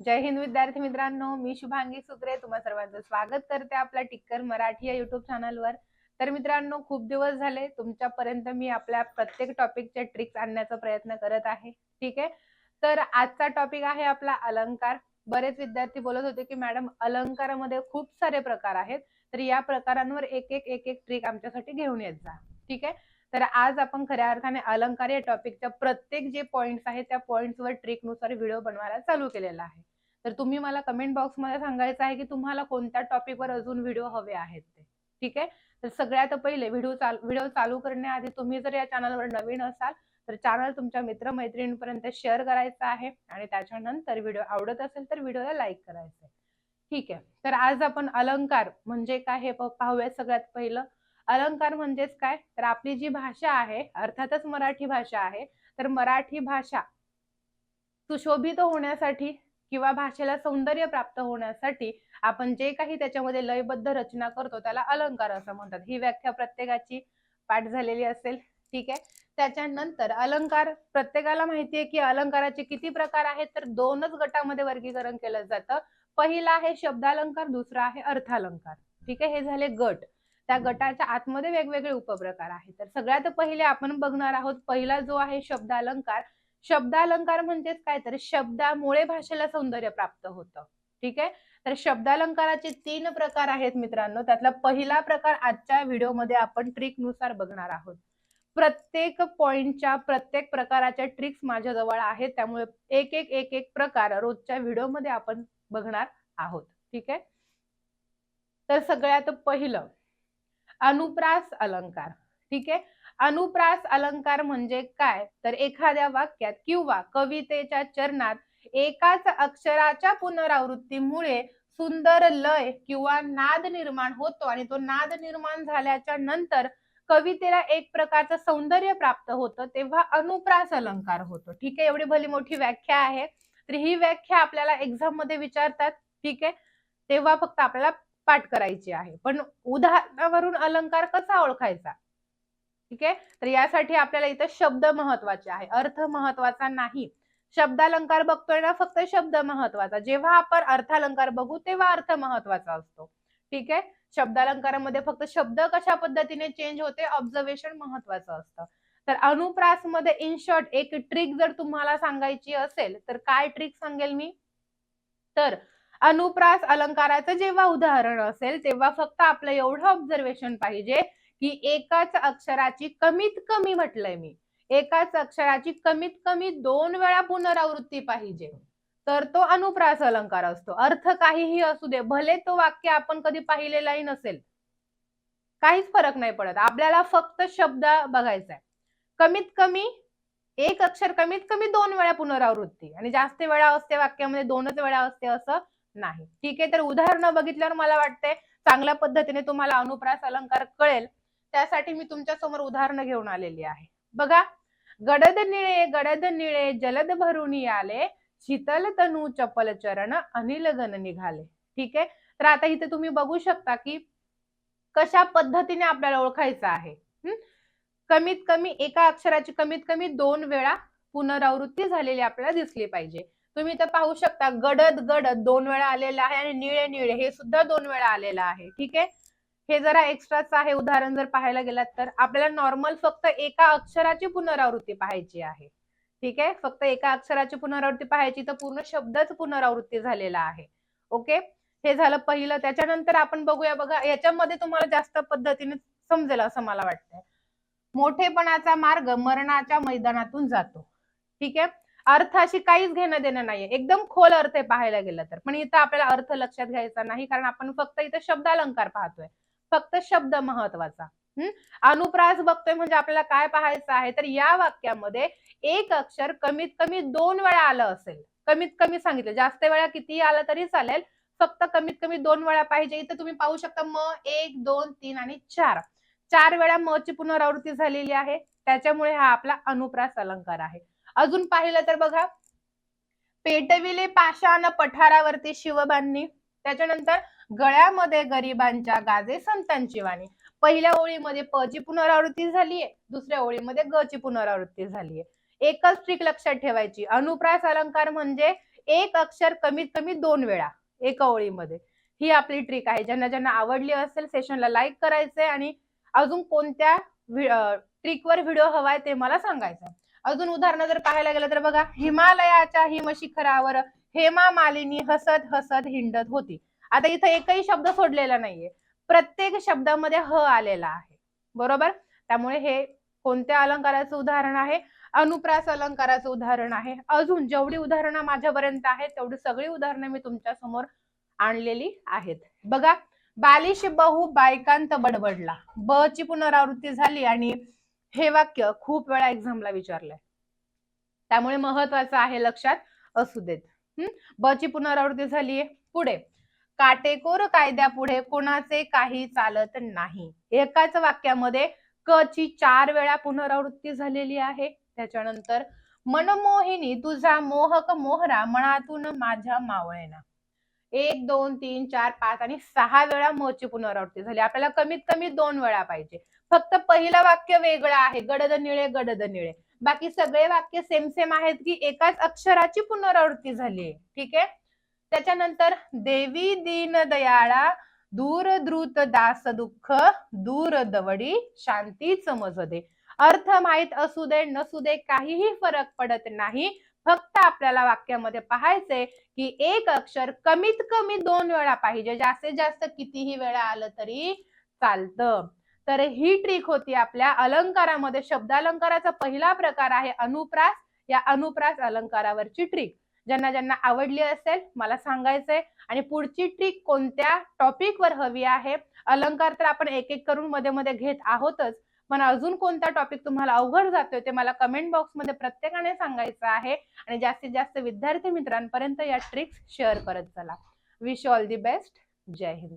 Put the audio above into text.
जय हिंद विद्यार्थी मित्रांनो मी शुभांगी सुत्रे. तुम्हा सर्वांचं स्वागत करते आपल्या टिक्कर मराठी या युट्यूब चॅनलवर तर मित्रांनो खूप दिवस झाले. तुमच्यापर्यंत मी आपल्या प्रत्येक टॉपिकचे ट्रिक्स आणण्याचा प्रयत्न करत आहे. ठीक आहे? तर आजचा टॉपिक आहे आपला अलंकार. बरेच विद्यार्थी बोलत होते की मॅडम अलंकारामध्ये खूप सारे प्रकार आहेत. तर या प्रकारांवर एक एक एक एक ट्रिक आमच्यासाठी घेऊन येत जा. ठीक आहे? तर आज आपण खऱ्या अर्थाने अलंकार या टॉपिकच्या प्रत्येक जे पॉइंट्स आहेत त्या पॉइंट्सवर ट्रिकनुसार व्हिडिओ बनवायला चालू केलेला आहे. तर तुम्ही मला कमेंट बॉक्समध्ये सांगायचं आहे की तुम्हाला कोणत्या टॉपिकवर अजून व्हिडिओ हवे आहेत ते. ठीक आहे? तर सगळ्यात पहिले व्हिडिओ चालू व्हिडिओ चालू करण्याआधी तुम्ही जर या चॅनलवर नवीन असाल तर चॅनल तुमच्या मित्रमैत्रिणींपर्यंत शेअर करायचं आहे आणि त्याच्यानंतर व्हिडिओ आवडत असेल तर व्हिडिओला लाईक करायचं आहे. ठीक आहे? तर आज आपण अलंकार म्हणजे काय हे पाहूया सगळ्यात पहिलं. अलंकार म्हणजेच काय? तर आपली जी भाषा आहे अर्थातच मराठी भाषा आहे तर मराठी भाषा सुशोभित होण्यासाठी किंवा भाषेला सौंदर्य प्राप्त होण्यासाठी आपण जे काही त्याच्यामध्ये लयबद्ध रचना करतो त्याला अलंकार असं म्हणतात. ही व्याख्या प्रत्येकाची पाठ झालेली असेल. ठीक आहे? त्याच्यानंतर अलंकार प्रत्येकाला माहिती आहे की अलंकाराचे किती प्रकार आहेत? तर दोनच गटामध्ये वर्गीकरण केलं जातं. पहिला आहे शब्दालंकार दुसरा आहे अर्थालंकार. ठीक आहे? हे झाले गट. त्या गटाच्या आतमध्ये वेगवेगळे उपप्रकार आहेत. तर सगळ्यात पहिले आपण बघणार आहोत पहिला जो आहे शब्दालंकार. शब्दालंकार म्हणजेच काय? तर शब्दामुळे भाषेला सौंदर्य प्राप्त होतं. ठीक आहे? तर शब्दालंकाराचे तीन प्रकार आहेत मित्रांनो. त्यातला पहिला प्रकार आजच्या व्हिडिओमध्ये आपण ट्रिकनुसार बघणार आहोत. प्रत्येक पॉइंटच्या प्रत्येक प्रकाराच्या ट्रिक्स माझ्याजवळ आहेत. त्यामुळे एक एक एक एक प्रकार रोजच्या व्हिडिओमध्ये आपण बघणार आहोत. ठीक आहे? तर सगळ्यात पहिलं अनुप्रास अलंकार. ठीक आहे? अनुप्रास अलंकार म्हणजे काय? तर एखाद्या वाक्यात किंवा कवितेच्या चरणात एकाच अक्षराच्या पुनरावृत्तीमुळे सुंदर लय किंवा नाद निर्माण होतो आणि तो नाद निर्माण झाल्याच्यानंतर कवितेला एक प्रकारचं सौंदर्य प्राप्त होतं तेव्हा अनुप्रास अलंकार होतो. ठीक आहे? एवढी भली मोठी व्याख्या आहे. तर ही व्याख्या आपल्याला एक्झाममध्ये विचारतात. ठीक आहे? तेव्हा फक्त आपल्याला पाठ करायची आहे. पण उदाहरणावरून अलंकार कसा ओळखायचा? ठीक आहे? तर यासाठी आपल्याला इथं शब्द महत्त्वाचे आहे. अर्थ महत्त्वाचा नाही. शब्दालंकार बघतोय ना फक्त शब्द महत्त्वाचा जेव्हा आपण अर्थालंकार बघू तेव्हा अर्थ महत्त्वाचा असतो. ठीक आहे? शब्दालंकारामध्ये फक्त शब्द कशा पद्धतीने चेंज होते? ऑब्झर्वेशन महत्वाचं असतं. तर अनुप्रासमध्ये इन शॉर्ट एक ट्रिक जर तुम्हाला सांगायची असेल तर काय ट्रिक सांगेल मी? तर अनुप्रास अलंकाराचं जेव्हा उदाहरण असेल तेव्हा फक्त आपलं एवढं ऑब्झर्वेशन पाहिजे की एकाच अक्षराची कमीत कमी म्हटलंय मी. एकाच अक्षराची कमीत कमी दोन वेळा पुनरावृत्ती पाहिजे. तर तो अनुप्रास अलंकार असतो. अर्थ काहीही असू दे भले तो वाक्य आपण कधी पाहिलेलाही नसेल. काहीच फरक नाही पडत. आपल्याला फक्त शब्द बघायचा आहे कमीत कमी एक अक्षर कमीत कमी दोन वेळा पुनरावृत्ती. आणि जास्त वेळा असते वाक्यामध्ये दोनच वेळा असते असं नाही. ठीक आहे तर उदाहरणं बघितल्यावर मला वाटतंय चांगल्या पद्धतीने तुम्हाला अनुप्रास अलंकार कळेल. त्यासाठी मी तुमच्यासमोर उदाहरणं घेऊन आलेली आहे. बघा गडद निळे गडद निळे जलद भरून आले शीतल तनू चपल चरण अनिल गण निघाले. ठीक आहे? तर आता इथे तुम्ही बघू शकता की कशा पद्धतीने आपल्याला ओळखायचं आहे. कमीत कमी एका अक्षराची कमीत कमी दोन वेळा पुनरावृत्ती झालेली आपल्याला दिसली पाहिजे. तुम्ही इथं पाहू शकता गडद गडद दोन वेळा आलेला आहे आणि निळे निळे हे सुद्धा दोन वेळा आलेलं आहे. ठीक आहे? हे जरा एक्स्ट्राच आहे उदाहरण जर पाहायला गेलात तर आपल्याला नॉर्मल फक्त एका अक्षराची पुनरावृत्ती पाहायची आहे. ठीक आहे? फक्त एका अक्षराची पुनरावृत्ती पाहायची तर पूर्ण शब्दच पुनरावृत्ती झालेला आहे. ओके? हे झालं पहिलं. त्याच्यानंतर आपण बघूया बघा याच्यामध्ये तुम्हाला जास्त पद्धतीने समजेल असं मला वाटतंय. मोठेपणाचा मार्ग मरणाच्या मैदानातून जातो. ठीक आहे? अर्थ अशी काहीच घेणं देणं नाहीये. एकदम खोल अर्थ आहे पाहायला गेलं तर. पण इथं आपल्याला अर्थ लक्षात घ्यायचा नाही कारण आपण फक्त इथं शब्द अलंकार पाहतोय. फक्त शब्द महत्त्वाचा. हम्म अनुप्रास बघतोय म्हणजे आपल्याला काय पाहायचं आहे? तर या वाक्यामध्ये एक अक्षर कमीत कमी दोन वेळा आलं असेल. कमीत कमी सांगितलं. जास्त वेळा किती आलं तरी चालेल. फक्त कमीत कमी दोन वेळा पाहिजे. इथं तुम्ही पाहू शकता म एक दोन तीन आणि चार. चार वेळा म ची पुनरावृत्ती झालेली आहे. त्याच्यामुळे हा आपला अनुप्रास अलंकार आहे. अजून पाहिलं तर बघा. पेटविले पाषाण पठारावरती शिवबांनी. त्याच्यानंतर गळ्यामध्ये गरिबांच्या गाजे संतांची वाणी. पहिल्या ओळीमध्ये प ची पुनरावृत्ती झालीये. दुसऱ्या ओळीमध्ये ग ची पुनरावृत्ती झालीये. एकच ट्रिक लक्षात ठेवायची. अनुप्रास अलंकार म्हणजे एक अक्षर कमीत कमी दोन वेळा एका ओळीमध्ये. ही आपली ट्रिक आहे. ज्यांना ज्यांना आवडली असेल सेशनला लाईक करायचंय आणि अजून कोणत्या ट्रिकवर व्हिडिओ हवाय ते मला सांगायचं अजून उदाहरणं जर पाहायला गेलं तर बघा हिमालयाच्या हिमशिखरावर हेमा मालिनी हसत हसत हिंडत होती. आता इथं एकही शब्द सोडलेला नाहीये. प्रत्येक शब्दामध्ये ह आलेला आहे. बरोबर? त्यामुळे हे कोणत्या अलंकाराचं उदाहरण आहे? अनुप्रास अलंकाराचं उदाहरण आहे. अजून जेवढी उदाहरणं माझ्यापर्यंत आहेत तेवढी सगळी उदाहरणं मी तुमच्यासमोर आणलेली आहेत. बघा बालिश बहु बायकांत बडबडला. ब ची पुनरावृत्ती झाली आणि हे वाक्य खूप वेळा एक्झामला विचारलंय. त्यामुळे महत्वाचं आहे लक्षात असू देत. हम्म? ब ची पुनरावृत्ती झालीये पुढे. काटेकोर कायद्यापुढे कोणाचे काही चालत नाही. एकाच वाक्यामध्ये क ची चार वेळा पुनरावृत्ती झालेली आहे. त्याच्यानंतर मनमोहिनी तुझा मोहक मोहरा मनातून माझ्या मावळेना. एक दोन तीन चार पाच आणि सहा वेळा म ची पुनरावृत्ती झाली. आपल्याला कमीत कमी दोन वेळा पाहिजे. फक्त पहिलं वाक्य वेगळं आहे. गडद निळे गडद निळे. बाकी सगळे वाक्य सेम सेम आहेत की एकाच अक्षराची पुनरावृत्ती झाली ठीक आहे? त्याच्यानंतर देवी दीन दयाळा दूर द्रुत दास दुःख दूर दवडी शांती समज दे अर्थ माहीत असू दे नसू दे काहीही फरक पडत नाही. फक्त आपल्याला वाक्यामध्ये पाहायचंय की एक अक्षर कमीत कमी दोन वेळा पाहिजे. जास्तीत जास्त कितीही वेळा आलं तरी चालतं. तर ही ट्रिक होती आपल्या अलंकारामध्ये. शब्दालंकाराचा पहिला प्रकार आहे अनुप्रास. या अनुप्रास अलंकारावरची ट्रिक ज्यांना ज्यांना आवडली असेल मला सांगायचंय. आणि पुढची ट्रिक कोणत्या टॉपिकवर हवी आहे? अलंकार तर आपण एक एक करून मध्ये मध्ये घेत आहोतच. पण अजून कोणता टॉपिक तुम्हाला अवघड जातोय ते मला कमेंट बॉक्समध्ये प्रत्येकाने सांगायचं आहे. आणि जास्तीत जास्त विद्यार्थी मित्रांपर्यंत या ट्रिक्स शेअर करत चला. विश ऑल दी बेस्ट जय हिंद.